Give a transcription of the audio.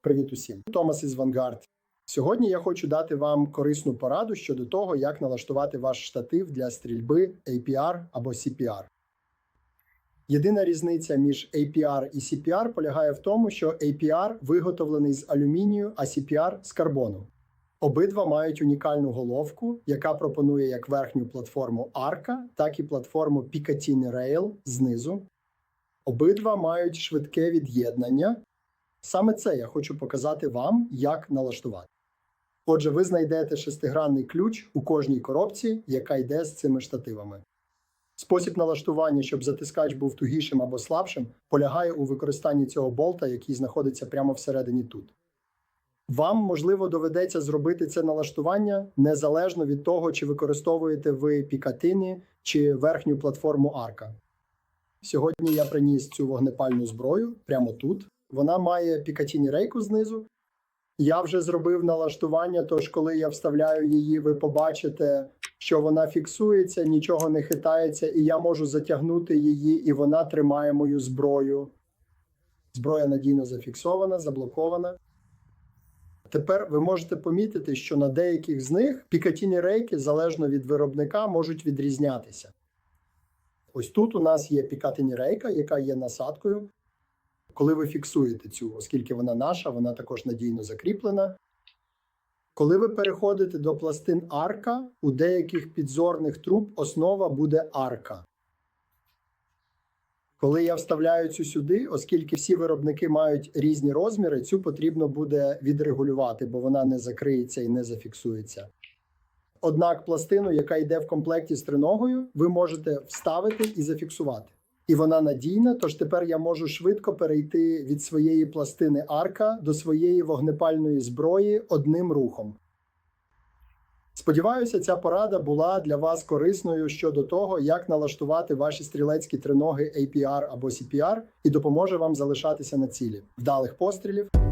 Привіт усім! Томас із Vanguard. Сьогодні я хочу дати вам корисну пораду щодо того, як налаштувати ваш штатив для стрільби APR або CPR. Єдина різниця між APR і CPR полягає в тому, що APR виготовлений з алюмінію, а CPR з карбону. Обидва мають унікальну головку, яка пропонує як верхню платформу Arca, так і платформу Picatinny Rail знизу. Обидва мають швидке від'єднання. Саме це я хочу показати вам, як налаштувати. Отже, ви знайдете шестигранний ключ у кожній коробці, яка йде з цими штативами. Спосіб налаштування, щоб затискач був тугішим або слабшим, полягає у використанні цього болта, який знаходиться прямо всередині тут. Вам, можливо, доведеться зробити це налаштування незалежно від того, чи використовуєте ви пікатини чи верхню платформу арка. Сьогодні я приніс цю вогнепальну зброю прямо тут. Вона має пікатіні рейку знизу. Я вже зробив налаштування, тож коли я вставляю її, ви побачите, що вона фіксується, нічого не хитається, і я можу затягнути її, і вона тримає мою зброю. Зброя надійно зафіксована, заблокована. Тепер ви можете помітити, що на деяких з них пікатіні рейки, залежно від виробника, можуть відрізнятися. Ось тут у нас є пікатині рейка, яка є насадкою. Коли ви фіксуєте цю, оскільки вона наша, вона також надійно закріплена. Коли ви переходите до пластин арка, у деяких підзорних труб основа буде арка. Коли я вставляю цю сюди, оскільки всі виробники мають різні розміри, цю потрібно буде відрегулювати, бо вона не закриється і не зафіксується. Однак пластину, яка йде в комплекті з триногою, ви можете вставити і зафіксувати. І вона надійна, тож тепер я можу швидко перейти від своєї пластини арка до своєї вогнепальної зброї одним рухом. Сподіваюся, ця порада була для вас корисною щодо того, як налаштувати ваші стрілецькі триноги APR або CPR і допоможе вам залишатися на цілі. Вдалих пострілів!